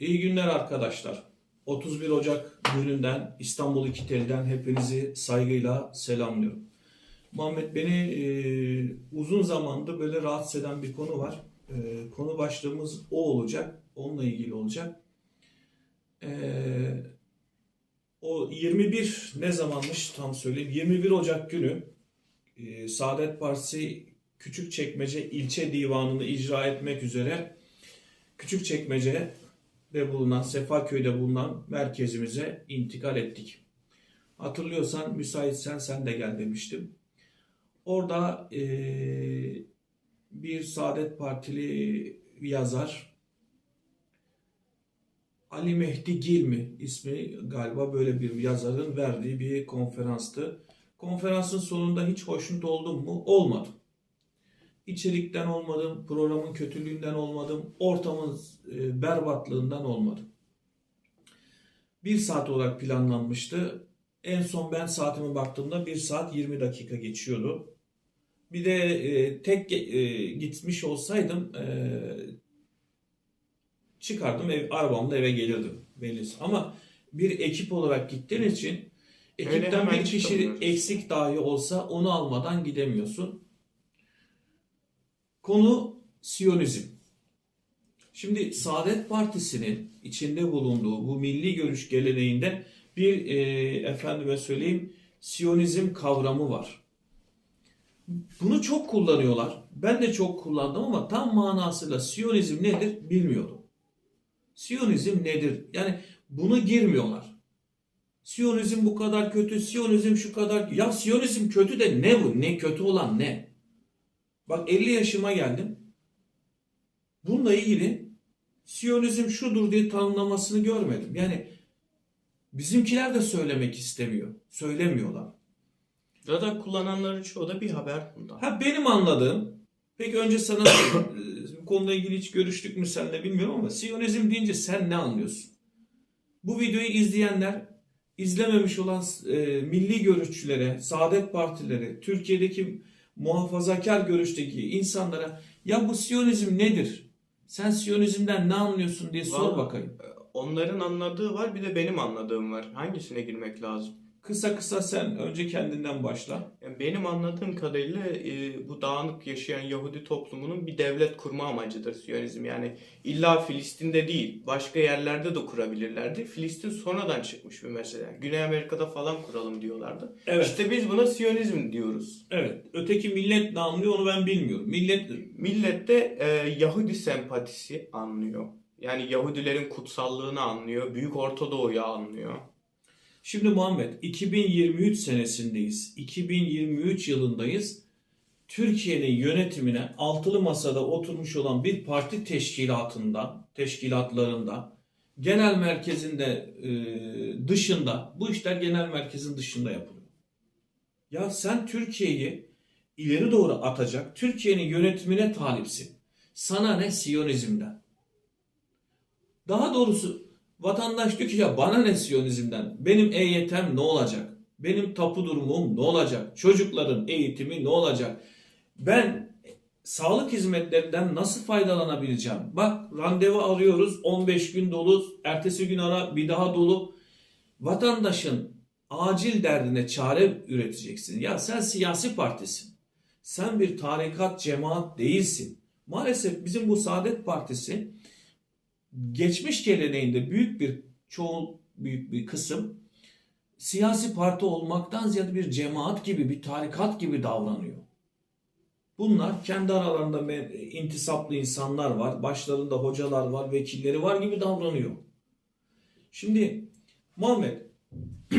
İyi günler arkadaşlar. 31 Ocak gününden İstanbul İkiteli'den hepinizi saygıyla selamlıyorum. Muhammed beni e, uzun zamandır böyle rahatsız eden bir konu var. E, konu başlığımız o olacak. Onunla ilgili olacak. E, o 21 ne zamanmış tam söyleyeyim. 21 Ocak günü e, Saadet Partisi Küçükçekmece ilçe divanını icra etmek üzere Küçükçekmece'de bulunan, Sefaköy'de bulunan merkezimize intikal ettik. Hatırlıyorsan müsaitsen sen de gel demiştim. Orada eee, bir Saadet Partili yazar Ali Mehdi Gil mi ismi galiba böyle bir yazarın verdiği bir konferanstı. Konferansın sonunda hiç hoşnut oldum mu? Olmadım. İçerikten olmadım, programın kötülüğünden olmadım, ortamın e, berbatlığından olmadım. Bir saat olarak planlanmıştı. En son ben saatime baktığımda 1 saat 20 dakika geçiyordu. Bir de e, tek e, gitmiş olsaydım e, çıkardım ev, arabamla eve gelirdim. Belli. Ama bir ekip olarak gittiğin için ekipten bir kişi eksik dahi olsa onu almadan gidemiyorsun. Konu Siyonizm. Şimdi Saadet Partisi'nin içinde bulunduğu bu milli görüş geleneğinde bir e, efendime söyleyeyim Siyonizm kavramı var. Bunu çok kullanıyorlar. Ben de çok kullandım ama tam manasıyla Siyonizm nedir bilmiyordum. Siyonizm nedir? Yani bunu girmiyorlar. Siyonizm bu kadar kötü, Siyonizm şu kadar... Ya Siyonizm kötü de ne bu? Ne kötü olan ne? Bak 50 yaşıma geldim. Bununla ilgili Siyonizm şudur diye tanımlamasını görmedim. Yani bizimkiler de söylemek istemiyor. Söylemiyorlar. Zaten kullananların çoğu da bir haber bundan. Ha benim anladığım, peki önce sana bu konuyla ilgili hiç görüştük mü seninle bilmiyorum ama Siyonizm deyince sen ne anlıyorsun? Bu videoyu izleyenler, izlememiş olan e, milli görüşçülere, saadet partileri, Türkiye'deki muhafazakar görüşteki insanlara ya bu Siyonizm nedir? Sen Siyonizmden ne anlıyorsun diye sor Vallahi- bakayım. Onların anladığı var bir de benim anladığım var. Hangisine girmek lazım? Kısa kısa sen önce kendinden başla. Yani benim anladığım kadarıyla e, bu dağınık yaşayan Yahudi toplumunun bir devlet kurma amacıdır Siyonizm. Yani illa Filistin'de değil, başka yerlerde de kurabilirlerdi. Filistin sonradan çıkmış bir mesele. Güney Amerika'da falan kuralım diyorlardı. Evet. İşte biz buna Siyonizm diyoruz. Evet. Öteki millet ne anlıyor onu ben bilmiyorum. Millet Millet de e, Yahudi sempatisi anlıyor. Yani Yahudilerin kutsallığını anlıyor. Büyük Ortadoğu'yu anlıyor. Şimdi Muhammed 2023 senesindeyiz. 2023 yılındayız. Türkiye'nin yönetimine altılı masada oturmuş olan bir parti teşkilatında, teşkilatlarında, genel merkezinde e, dışında, bu işler genel merkezin dışında yapılıyor. Ya sen Türkiye'yi ileri doğru atacak, Türkiye'nin yönetimine talipsin. Sana ne Siyonizmden? Daha doğrusu Vatandaş diyor ki ya bana ne Siyonizmden? Benim EYT'm ne olacak? Benim tapu durumum ne olacak? Çocukların eğitimi ne olacak? Ben sağlık hizmetlerinden nasıl faydalanabileceğim? Bak randevu arıyoruz 15 gün dolu, ertesi gün ara bir daha dolu. Vatandaşın acil derdine çare üreteceksin. Ya sen siyasi partisin. Sen bir tarikat cemaat değilsin. Maalesef bizim bu Saadet Partisi geçmiş geleneğinde büyük bir çoğu büyük bir kısım siyasi parti olmaktan ziyade bir cemaat gibi bir tarikat gibi davranıyor. Bunlar kendi aralarında intisaplı insanlar var, başlarında hocalar var, vekilleri var gibi davranıyor. Şimdi Muhammed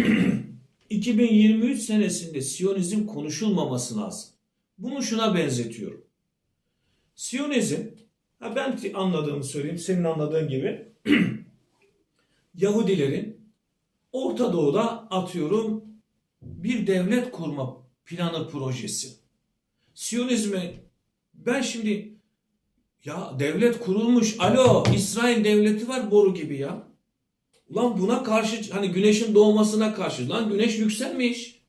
2023 senesinde Siyonizm konuşulmaması lazım. Bunu şuna benzetiyorum. Siyonizm Ben anladığımı söyleyeyim, senin anladığın gibi. Yahudilerin Orta Doğu'da atıyorum bir devlet kurma planı projesi. Siyonizmi ben şimdi ya devlet kurulmuş. Alo İsrail devleti var boru gibi ya. Ulan buna karşı hani güneşin doğmasına karşı lan güneş yükselmiş.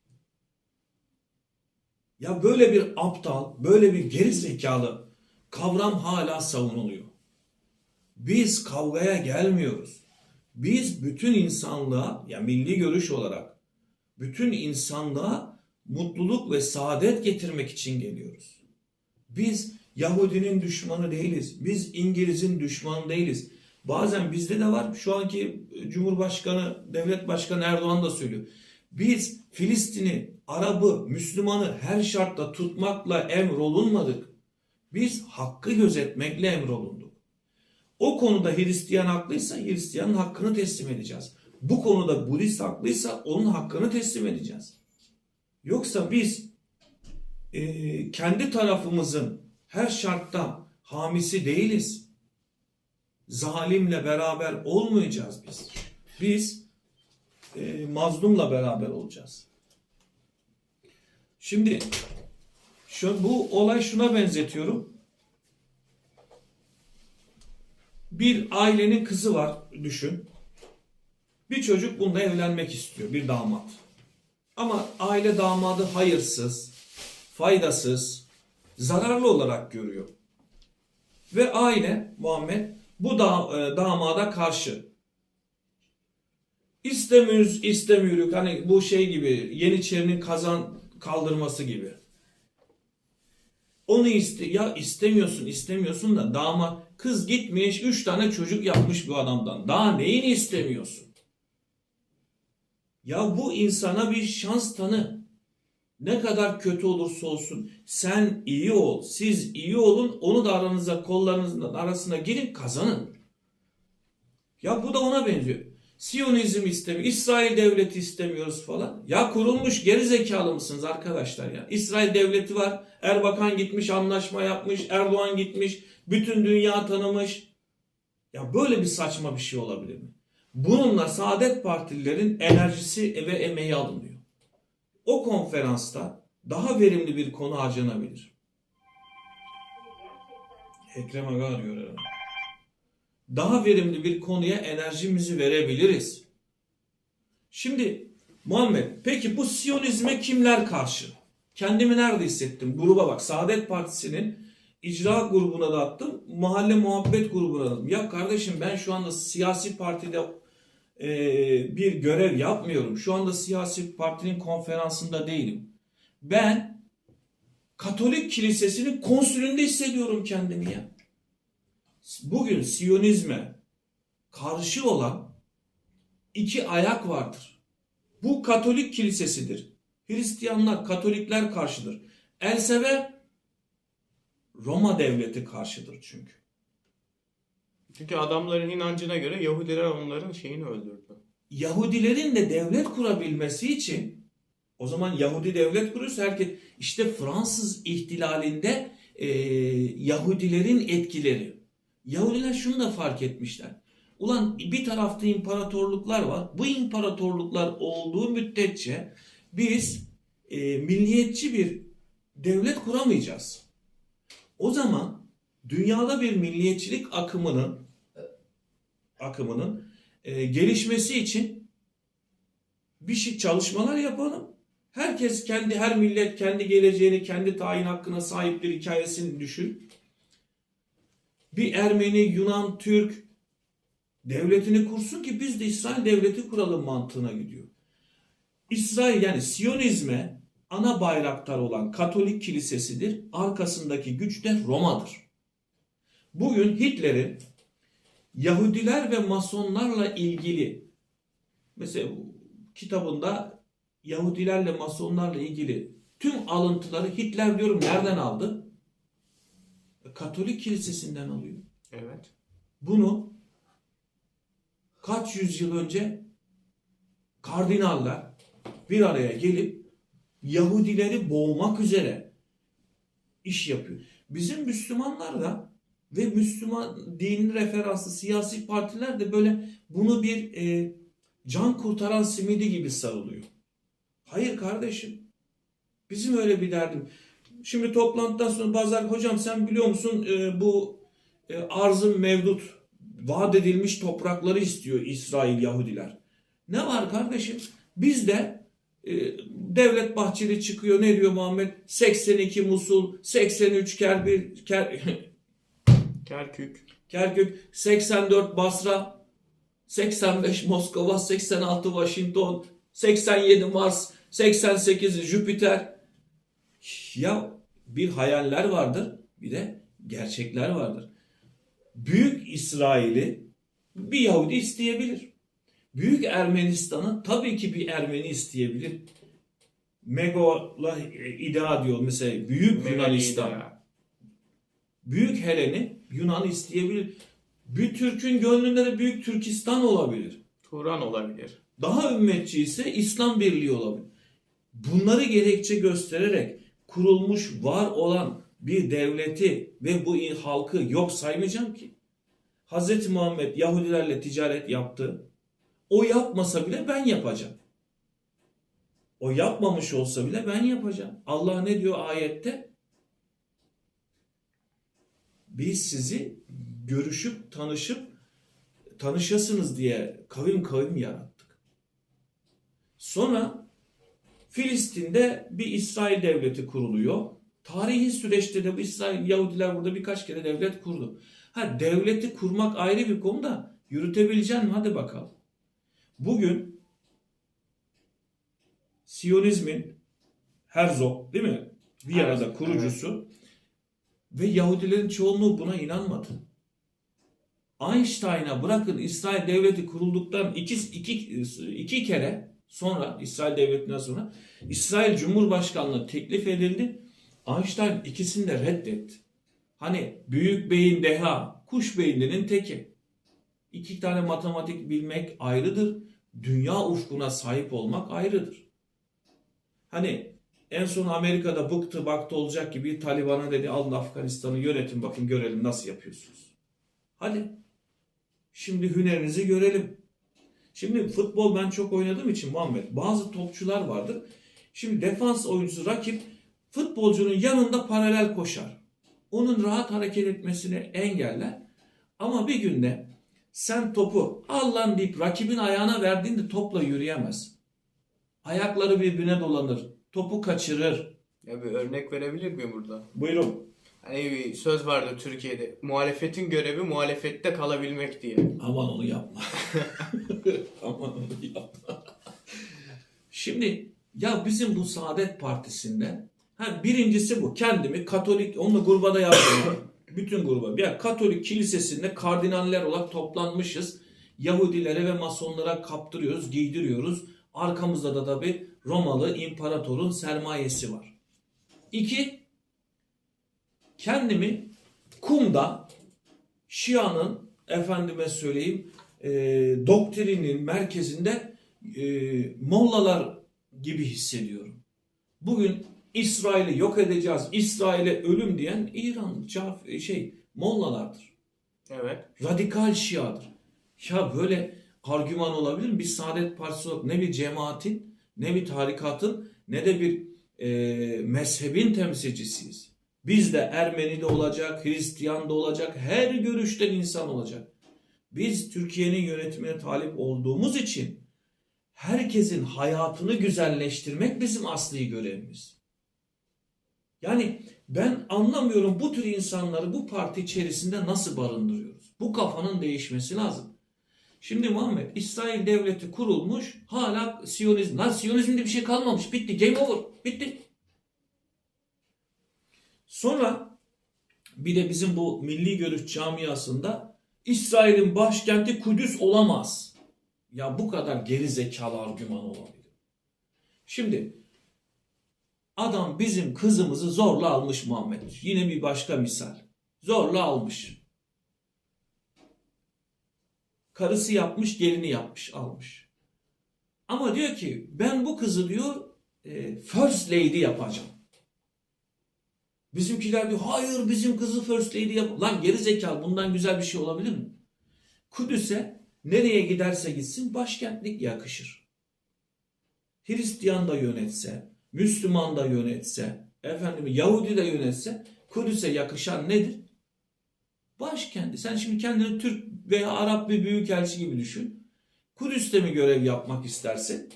Ya böyle bir aptal, böyle bir geri zekalı kavram hala savunuluyor. Biz kavgaya gelmiyoruz. Biz bütün insanlığa, ya milli görüş olarak bütün insanlığa mutluluk ve saadet getirmek için geliyoruz. Biz Yahudinin düşmanı değiliz. Biz İngiliz'in düşmanı değiliz. Bazen bizde de var. Şu anki Cumhurbaşkanı, Devlet Başkanı Erdoğan da söylüyor. Biz Filistin'i, Arap'ı, Müslüman'ı her şartta tutmakla emrolunmadık. Biz hakkı gözetmekle emrolunduk. O konuda Hristiyan haklıysa Hristiyanın hakkını teslim edeceğiz. Bu konuda Budist haklıysa onun hakkını teslim edeceğiz. Yoksa biz e, kendi tarafımızın her şartta hamisi değiliz. Zalimle beraber olmayacağız biz. Biz e, mazlumla beraber olacağız. Şimdi şu, bu olay şuna benzetiyorum. Bir ailenin kızı var düşün. Bir çocuk bununla evlenmek istiyor bir damat. Ama aile damadı hayırsız, faydasız, zararlı olarak görüyor. Ve aile Muhammed bu da, e, damada karşı. İstemiyoruz, istemiyoruz. Hani bu şey gibi Yeniçerinin kazan kaldırması gibi. Onu iste ya istemiyorsun istemiyorsun da damat kız gitmiş üç tane çocuk yapmış bu adamdan. Daha neyini istemiyorsun? Ya bu insana bir şans tanı. Ne kadar kötü olursa olsun sen iyi ol, siz iyi olun, onu da aranıza kollarınızın arasına girin kazanın. Ya bu da ona benziyor. Siyonizm istemiyor, İsrail devleti istemiyoruz falan. Ya kurulmuş geri zekalı mısınız arkadaşlar ya? İsrail devleti var, Erbakan gitmiş anlaşma yapmış, Erdoğan gitmiş, bütün dünya tanımış. Ya böyle bir saçma bir şey olabilir mi? Bununla Saadet Partililerin enerjisi ve emeği alınıyor. O konferansta daha verimli bir konu harcanabilir. Ekrem Aga arıyor herhalde. Daha verimli bir konuya enerjimizi verebiliriz. Şimdi Muhammed peki bu Siyonizme kimler karşı? Kendimi nerede hissettim? Gruba bak. Saadet Partisi'nin icra grubuna da attım. Mahalle muhabbet grubuna da attım. Ya kardeşim ben şu anda siyasi partide e, bir görev yapmıyorum. Şu anda siyasi partinin konferansında değilim. Ben Katolik Kilisesi'nin konsülünde hissediyorum kendimi ya. Bugün Siyonizme karşı olan iki ayak vardır. Bu Katolik Kilisesidir. Hristiyanlar, Katolikler karşıdır. Elseve Roma devleti karşıdır çünkü. Çünkü adamların inancına göre Yahudiler onların şeyini öldürdü. Yahudilerin de devlet kurabilmesi için o zaman Yahudi devlet kuruyorsa herkes işte Fransız ihtilalinde e, Yahudilerin etkileri. Yahudiler şunu da fark etmişler. Ulan bir tarafta imparatorluklar var. Bu imparatorluklar olduğu müddetçe biz e, milliyetçi bir devlet kuramayacağız. O zaman dünyada bir milliyetçilik akımının akımının e, gelişmesi için bir şey çalışmalar yapalım. Herkes kendi her millet kendi geleceğini, kendi tayin hakkına sahiptir hikayesini düşün. Bir Ermeni, Yunan, Türk devletini kursun ki biz de İsrail devleti kuralım mantığına gidiyor. İsrail yani Siyonizme ana bayraktar olan Katolik kilisesidir. Arkasındaki güç de Roma'dır. Bugün Hitler'in Yahudiler ve Masonlarla ilgili mesela kitabında Yahudilerle Masonlarla ilgili tüm alıntıları Hitler diyorum nereden aldı? Katolik kilisesinden alıyor. Evet. Bunu kaç yüzyıl önce kardinaller bir araya gelip Yahudileri boğmak üzere iş yapıyor. Bizim Müslümanlar da ve Müslüman dini referanslı siyasi partiler de böyle bunu bir e, can kurtaran simidi gibi sarılıyor. Hayır kardeşim. Bizim öyle bir derdim. Şimdi toplantıdan sonra pazar hocam sen biliyor musun e, bu e, arzın mevdut vaat edilmiş toprakları istiyor İsrail Yahudiler. Ne var kardeşim? Biz de e, Devlet Bahçeli çıkıyor ne diyor Muhammed? 82 Musul, 83 Kerbil, Ker, Kerkük. Kerkük, 84 Basra, 85 Moskova, 86 Washington, 87 Mars, 88 Jüpiter. Ya bir hayaller vardır, bir de gerçekler vardır. Büyük İsrail'i bir Yahudi isteyebilir. Büyük Ermenistan'ı tabii ki bir Ermeni isteyebilir. Megola iddia diyor mesela Büyük Yunanistan. Büyük Helen'i Yunan isteyebilir. Bir Türk'ün gönlünde de Büyük Türkistan olabilir. Turan olabilir. Daha ümmetçi ise İslam Birliği olabilir. Bunları gerekçe göstererek kurulmuş var olan bir devleti ve bu halkı yok saymayacağım ki. Hz. Muhammed Yahudilerle ticaret yaptı. O yapmasa bile ben yapacağım. O yapmamış olsa bile ben yapacağım. Allah ne diyor ayette? Biz sizi görüşüp tanışıp tanışasınız diye kavim kavim yarattık. Sonra Filistin'de bir İsrail devleti kuruluyor. Tarihi süreçte de bu İsrail Yahudiler burada birkaç kere devlet kurdu. Ha devleti kurmak ayrı bir konu da yürütebilecek mi? Hadi bakalım. Bugün Siyonizmin Herzog değil mi? Viyana'da Herzog, kurucusu ve Yahudilerin çoğunluğu buna inanmadı. Einstein'a bırakın İsrail devleti kurulduktan iki, iki, iki kere sonra İsrail devletinden sonra İsrail Cumhurbaşkanlığı teklif edildi. Einstein ikisini de reddetti. Hani büyük beyin deha, kuş beyinlerinin teki. İki tane matematik bilmek ayrıdır. Dünya ufkuna sahip olmak ayrıdır. Hani en son Amerika'da bıktı baktı olacak gibi Taliban'a dedi alın Afganistan'ı yönetin bakın görelim nasıl yapıyorsunuz. Hadi. Şimdi hünerinizi görelim. Şimdi futbol ben çok oynadığım için Muhammed bazı topçular vardır. Şimdi defans oyuncusu rakip futbolcunun yanında paralel koşar. Onun rahat hareket etmesini engeller. Ama bir günde sen topu al lan deyip rakibin ayağına verdiğinde topla yürüyemez. Ayakları birbirine dolanır. Topu kaçırır. Ya bir örnek verebilir miyim burada? Buyurun. Hani bir söz vardı Türkiye'de. Muhalefetin görevi muhalefette kalabilmek diye. Aman onu yapma. Aman onu yapma. Şimdi ya bizim bu Saadet Partisi'nde ha, birincisi bu. Kendimi Katolik, onu da gruba da yazdım. Bütün gruba. Ya Katolik kilisesinde kardinaller olarak toplanmışız. Yahudilere ve Masonlara kaptırıyoruz, giydiriyoruz. Arkamızda da tabi Romalı imparatorun sermayesi var. İki, kendimi kumda Şia'nın efendime söyleyeyim e, doktrinin merkezinde e, mollalar gibi hissediyorum. Bugün İsrail'i yok edeceğiz, İsrail'e ölüm diyen İran caf- şey mollalardır. Evet. Radikal Şia'dır. Ya böyle argüman olabilir mi? Biz Saadet Partisi olarak ne bir cemaatin, ne bir tarikatın, ne de bir e, mezhebin temsilcisiyiz. Biz de Ermeni de olacak, Hristiyan da olacak, her görüşten insan olacak. Biz Türkiye'nin yönetimine talip olduğumuz için herkesin hayatını güzelleştirmek bizim asli görevimiz. Yani ben anlamıyorum bu tür insanları bu parti içerisinde nasıl barındırıyoruz? Bu kafanın değişmesi lazım. Şimdi Muhammed İsrail devleti kurulmuş hala Siyonizm. Lan Siyonizmde bir şey kalmamış. Bitti. Game over. Bitti. Sonra bir de bizim bu milli görüş camiasında İsrail'in başkenti Kudüs olamaz. Ya bu kadar geri zekalı argüman olabilir. Şimdi adam bizim kızımızı zorla almış Muhammed. Yine bir başka misal. Zorla almış. Karısı yapmış, gelini yapmış, almış. Ama diyor ki ben bu kızı diyor e, first lady yapacağım. Bizimkiler diyor hayır bizim kızı first lady yap. Lan geri zekalı bundan güzel bir şey olabilir mi? Kudüs'e nereye giderse gitsin başkentlik yakışır. Hristiyan da yönetse, Müslüman da yönetse, efendim Yahudi de yönetse Kudüs'e yakışan nedir? Başkenti. Sen şimdi kendini Türk veya Arap bir büyükelçi gibi düşün. Kudüs'te mi görev yapmak istersin?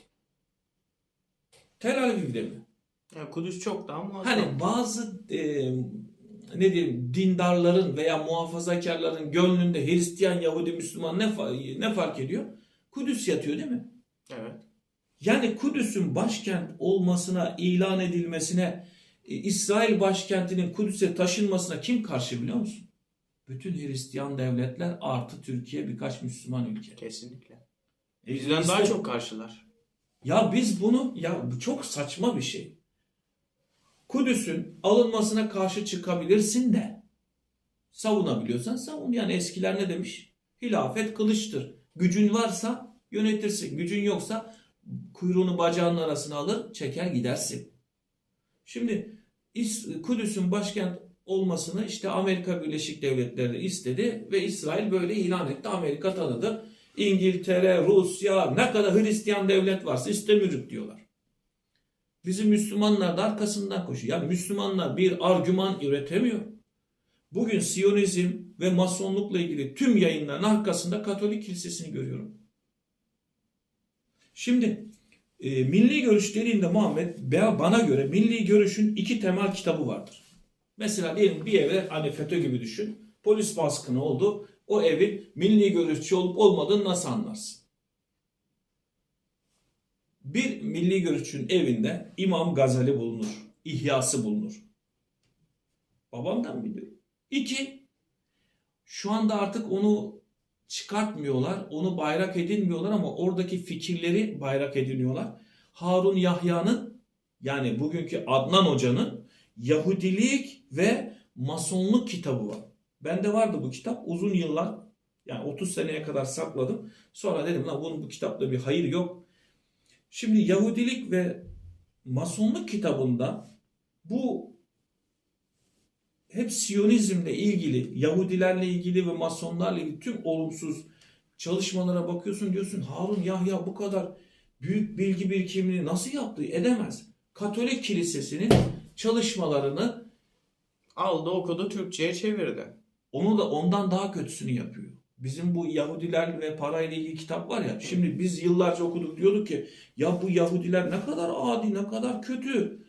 Tel Aviv'de mi? Yani Kudüs çok daha muazzam. Hani bazı e, ne diyeyim dindarların veya muhafazakarların gönlünde Hristiyan, Yahudi, Müslüman ne, ne fark ediyor? Kudüs yatıyor değil mi? Evet. Yani Kudüs'ün başkent olmasına, ilan edilmesine, e, İsrail başkentinin Kudüs'e taşınmasına kim karşı biliyor musun? Bütün Hristiyan devletler artı Türkiye birkaç Müslüman ülke. Kesinlikle. E, Bizden biz daha çok karşılar. Ya biz bunu ya bu çok saçma bir şey. Kudüs'ün alınmasına karşı çıkabilirsin de savunabiliyorsan savun. Yani eskiler ne demiş? Hilafet kılıçtır. Gücün varsa yönetirsin. Gücün yoksa kuyruğunu bacağının arasına alır çeker gidersin. Şimdi Kudüs'ün başkent olmasını işte Amerika Birleşik Devletleri istedi ve İsrail böyle ilan etti. Amerika tanıdı. İngiltere, Rusya, ne kadar Hristiyan devlet varsa istemiyoruz diyorlar. Bizim Müslümanlar da arkasından koşuyor. Ya Müslümanlar bir argüman üretemiyor. Bugün Siyonizm ve Masonlukla ilgili tüm yayınların arkasında Katolik Kilisesi'ni görüyorum. Şimdi e, milli görüş dediğinde Muhammed bana göre milli görüşün iki temel kitabı vardır. Mesela diyelim bir eve hani FETÖ gibi düşün. Polis baskını oldu. O evin milli görüşçü olup olmadığını nasıl anlarsın? Bir milli görüşçünün evinde İmam Gazali bulunur. İhyası bulunur. Babamdan biliyorum. İki, şu anda artık onu çıkartmıyorlar. Onu bayrak edinmiyorlar ama oradaki fikirleri bayrak ediniyorlar. Harun Yahya'nın yani bugünkü Adnan Hoca'nın Yahudilik ve Masonluk kitabı var. Bende vardı bu kitap uzun yıllar yani 30 seneye kadar sakladım. Sonra dedim lan bunun bu kitapta bir hayır yok. Şimdi Yahudilik ve Masonluk kitabında bu hep Siyonizmle ilgili, Yahudilerle ilgili ve Masonlarla ilgili tüm olumsuz çalışmalara bakıyorsun diyorsun Harun Yahya bu kadar büyük bilgi birikimini nasıl yaptı? Edemez. Katolik Kilisesi'nin çalışmalarını Aldı okudu Türkçe'ye çevirdi. onu da ondan daha kötüsünü yapıyor. Bizim bu Yahudiler ve parayla ilgili kitap var ya. Şimdi biz yıllarca okuduk diyorduk ki ya bu Yahudiler ne kadar adi, ne kadar kötü.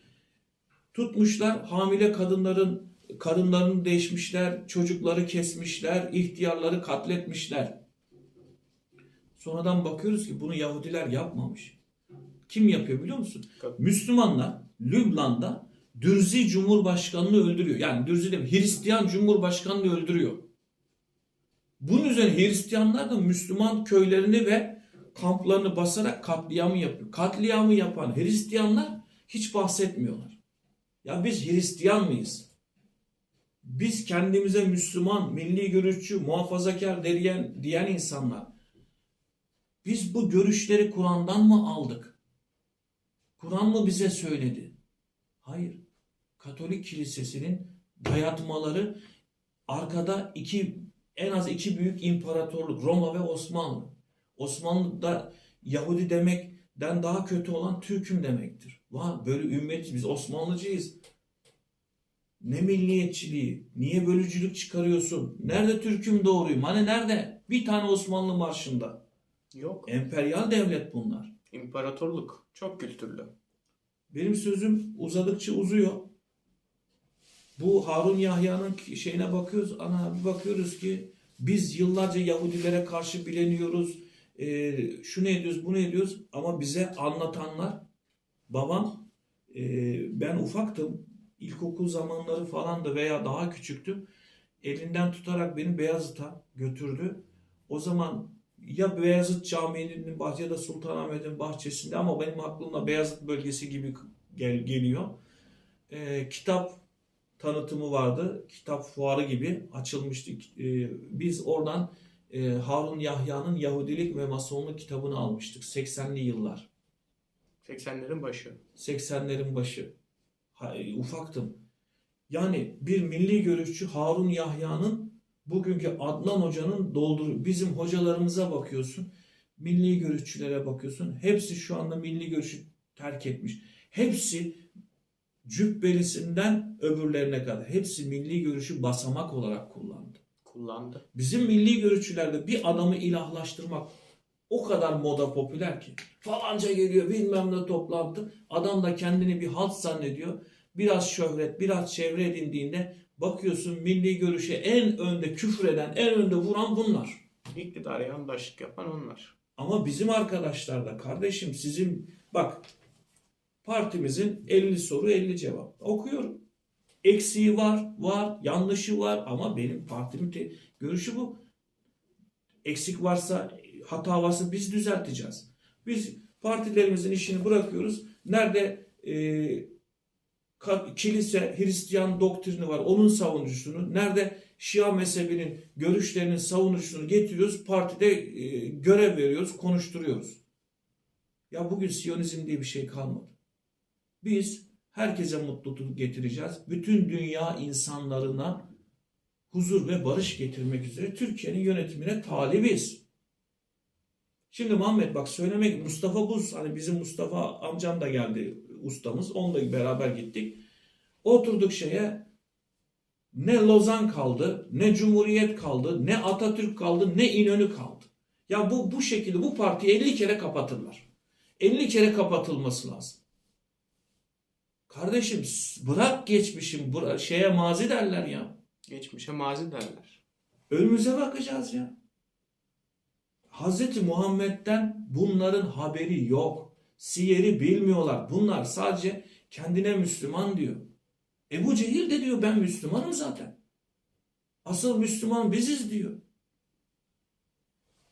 Tutmuşlar hamile kadınların karınlarını değişmişler, çocukları kesmişler, ihtiyarları katletmişler. Sonradan bakıyoruz ki bunu Yahudiler yapmamış. Kim yapıyor biliyor musun? Müslümanlar Lübnan'da Dürzi Cumhurbaşkanı'nı öldürüyor. Yani Dürzi değil? Hristiyan Cumhurbaşkanı'nı öldürüyor. Bunun üzerine Hristiyanlar da Müslüman köylerini ve kamplarını basarak katliamı yapıyor. Katliamı yapan Hristiyanlar hiç bahsetmiyorlar. Ya biz Hristiyan mıyız? Biz kendimize Müslüman, milli görüşçü, muhafazakar diyen, diyen insanlar. Biz bu görüşleri Kur'an'dan mı aldık? Kur'an mı bize söyledi? Hayır. Katolik kilisesinin dayatmaları arkada iki en az iki büyük imparatorluk Roma ve Osmanlı. Osmanlı'da Yahudi demekten daha kötü olan Türk'üm demektir. Vah böyle ümmetiz biz Osmanlıcıyız. Ne milliyetçiliği? Niye bölücülük çıkarıyorsun? Nerede Türk'üm doğruyum? Hani nerede? Bir tane Osmanlı marşında. Yok. Emperyal devlet bunlar. İmparatorluk. Çok kültürlü. Benim sözüm uzadıkça uzuyor. Bu Harun Yahya'nın şeyine bakıyoruz. Ana bir bakıyoruz ki biz yıllarca Yahudilere karşı bileniyoruz. E, şunu ediyoruz, bunu ediyoruz. Ama bize anlatanlar babam e, ben ufaktım. İlkokul zamanları falandı veya daha küçüktüm. Elinden tutarak beni Beyazıt'a götürdü. O zaman ya Beyazıt Camii'nin bahçe ya da Sultanahmet'in bahçesinde ama benim aklımda Beyazıt bölgesi gibi gel, geliyor. Ee, kitap tanıtımı vardı. Kitap fuarı gibi açılmıştı. Ee, biz oradan e, Harun Yahya'nın Yahudilik ve Masonluk kitabını almıştık. 80'li yıllar. 80'lerin başı. 80'lerin başı. E, ufaktım. Yani bir milli görüşçü Harun Yahya'nın bugünkü Adnan Hoca'nın doldur bizim hocalarımıza bakıyorsun. Milli görüşçülere bakıyorsun. Hepsi şu anda milli görüşü terk etmiş. Hepsi cübbelisinden öbürlerine kadar. Hepsi milli görüşü basamak olarak kullandı. Kullandı. Bizim milli görüşçülerde bir adamı ilahlaştırmak o kadar moda popüler ki. Falanca geliyor bilmem ne toplantı. Adam da kendini bir halt zannediyor. Biraz şöhret, biraz çevre edindiğinde Bakıyorsun milli görüşe en önde küfreden, en önde vuran bunlar. İktidara yandaşlık yapan onlar. Ama bizim arkadaşlar da kardeşim sizin bak partimizin 50 soru 50 cevap okuyorum. Eksiği var, var, yanlışı var ama benim partimin görüşü bu. Eksik varsa, hata varsa biz düzelteceğiz. Biz partilerimizin işini bırakıyoruz. Nerede e, kilise, Hristiyan doktrini var onun savunucusunu, nerede Şia mezhebinin görüşlerinin savunucusunu getiriyoruz, partide e, görev veriyoruz, konuşturuyoruz. Ya bugün Siyonizm diye bir şey kalmadı. Biz herkese mutluluk getireceğiz. Bütün dünya insanlarına huzur ve barış getirmek üzere Türkiye'nin yönetimine talibiz. Şimdi Muhammed bak söylemek Mustafa Buz hani bizim Mustafa amcam da geldi ustamız. Onunla beraber gittik. Oturduk şeye ne Lozan kaldı, ne Cumhuriyet kaldı, ne Atatürk kaldı, ne İnönü kaldı. Ya bu bu şekilde bu partiyi 50 kere kapatırlar. 50 kere kapatılması lazım. Kardeşim bırak geçmişim, bırak, şeye mazi derler ya. Geçmişe mazi derler. Önümüze bakacağız ya. Hazreti Muhammed'den bunların haberi yok. Siyeri bilmiyorlar. Bunlar sadece kendine Müslüman diyor. Ebu Cehil de diyor ben Müslümanım zaten. Asıl Müslüman biziz diyor.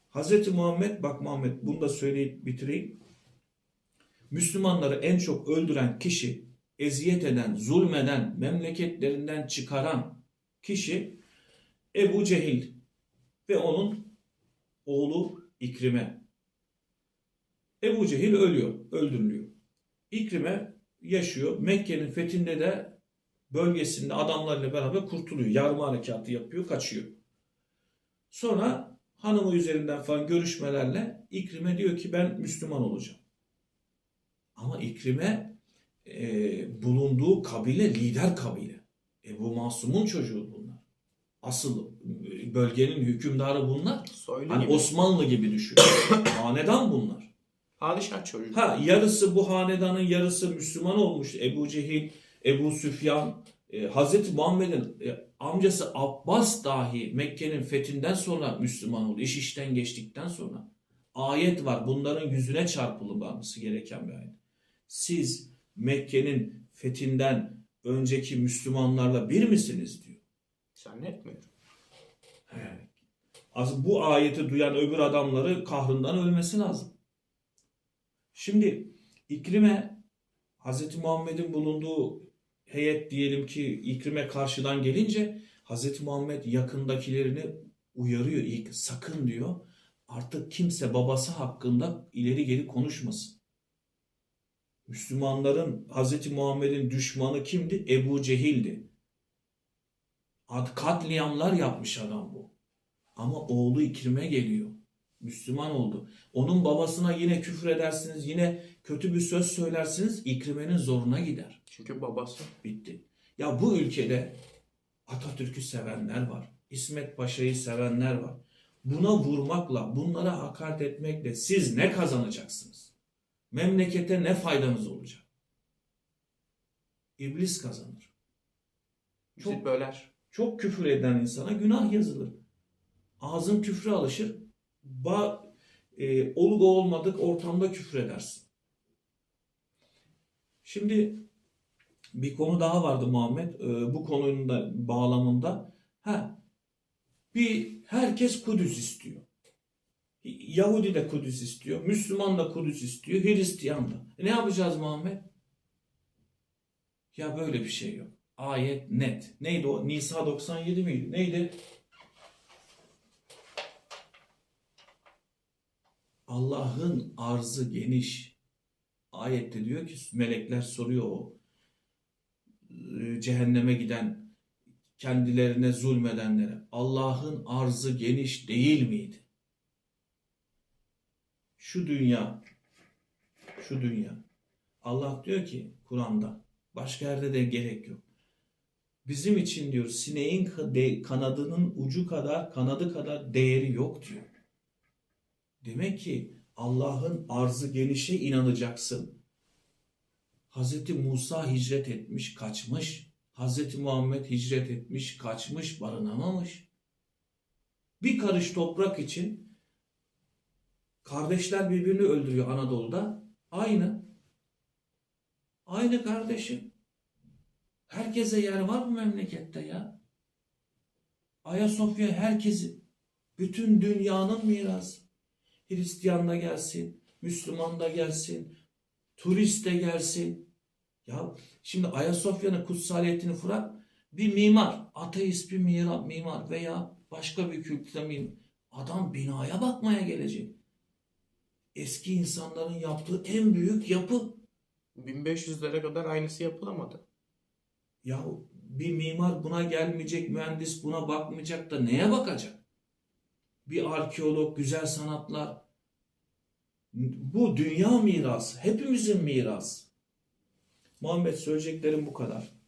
Hazreti Muhammed bak Muhammed bunu da söyleyip bitireyim. Müslümanları en çok öldüren kişi, eziyet eden, zulmeden, memleketlerinden çıkaran kişi Ebu Cehil ve onun oğlu İkrime. Ebu Cehil ölüyor, öldürülüyor. İkrime yaşıyor. Mekke'nin fethinde de bölgesinde adamlarıyla beraber kurtuluyor. Yarma harekatı yapıyor, kaçıyor. Sonra hanımı üzerinden falan görüşmelerle İkrime diyor ki ben Müslüman olacağım. Ama İkrime e, bulunduğu kabile lider kabile. Ebu Masum'un çocuğu bunlar. Asıl e, bölgenin hükümdarı bunlar. Soylu Hani gibi. Osmanlı gibi düşün. Hanedan bunlar. Padişah çocuğu. Ha yarısı bu hanedanın yarısı Müslüman olmuş. Ebu Cehil, Ebu Süfyan, e, Hazreti Muhammed'in e, amcası Abbas dahi Mekke'nin fethinden sonra Müslüman oldu. İş işten geçtikten sonra. Ayet var. Bunların yüzüne çarpılması gereken bir ayet. Siz Mekke'nin fethinden önceki Müslümanlarla bir misiniz diyor. Zannetmiyorum. He. Az bu ayeti duyan öbür adamları kahrından ölmesi lazım. Şimdi İkrime Hz. Muhammed'in bulunduğu heyet diyelim ki İkrime karşıdan gelince Hz. Muhammed yakındakilerini uyarıyor ilk sakın diyor. Artık kimse babası hakkında ileri geri konuşmasın. Müslümanların Hz. Muhammed'in düşmanı kimdi? Ebu Cehil'di. Katliamlar yapmış adam bu. Ama oğlu İkrim'e geliyor. Müslüman oldu. Onun babasına yine küfür edersiniz, yine kötü bir söz söylersiniz, İkrime'nin zoruna gider. Çünkü babası. Bitti. Ya bu ülkede Atatürk'ü sevenler var. İsmet Paşa'yı sevenler var. Buna vurmakla, bunlara hakaret etmekle siz ne kazanacaksınız? Memlekete ne faydanız olacak? İblis kazanır. Bizi Çok- böler. Çok küfür eden insana günah yazılır. Ağzın küfre alışır. Ba, e, olgu olmadık ortamda küfür edersin. Şimdi bir konu daha vardı Muhammed. E, bu konunun da bağlamında. Ha, bir herkes Kudüs istiyor. Yahudi de Kudüs istiyor. Müslüman da Kudüs istiyor. Hristiyan da. E ne yapacağız Muhammed? Ya böyle bir şey yok. Ayet net. Neydi o? Nisa 97 miydi? Neydi? Allah'ın arzı geniş. Ayette diyor ki melekler soruyor o e, cehenneme giden kendilerine zulmedenlere Allah'ın arzı geniş değil miydi? Şu dünya şu dünya Allah diyor ki Kur'an'da başka yerde de gerek yok. Bizim için diyor sineğin kanadının ucu kadar kanadı kadar değeri yok diyor. Demek ki Allah'ın arzı genişe inanacaksın. Hazreti Musa hicret etmiş, kaçmış. Hz. Muhammed hicret etmiş, kaçmış, barınamamış. Bir karış toprak için kardeşler birbirini öldürüyor Anadolu'da. Aynı. Aynı kardeşim. Herkese yer var bu memlekette ya. Ayasofya herkesin, bütün dünyanın mirası. Hristiyan da gelsin, Müslüman da gelsin, turist de gelsin. Ya şimdi Ayasofya'nın kutsaliyetini bırak bir mimar, ateist bir mimar, veya başka bir kültürde mimar. Adam binaya bakmaya gelecek. Eski insanların yaptığı en büyük yapı. 1500'lere kadar aynısı yapılamadı. Ya bir mimar buna gelmeyecek, mühendis buna bakmayacak da neye bakacak? Bir arkeolog, güzel sanatlar. Bu dünya mirası, hepimizin mirası. Muhammed söyleyeceklerim bu kadar.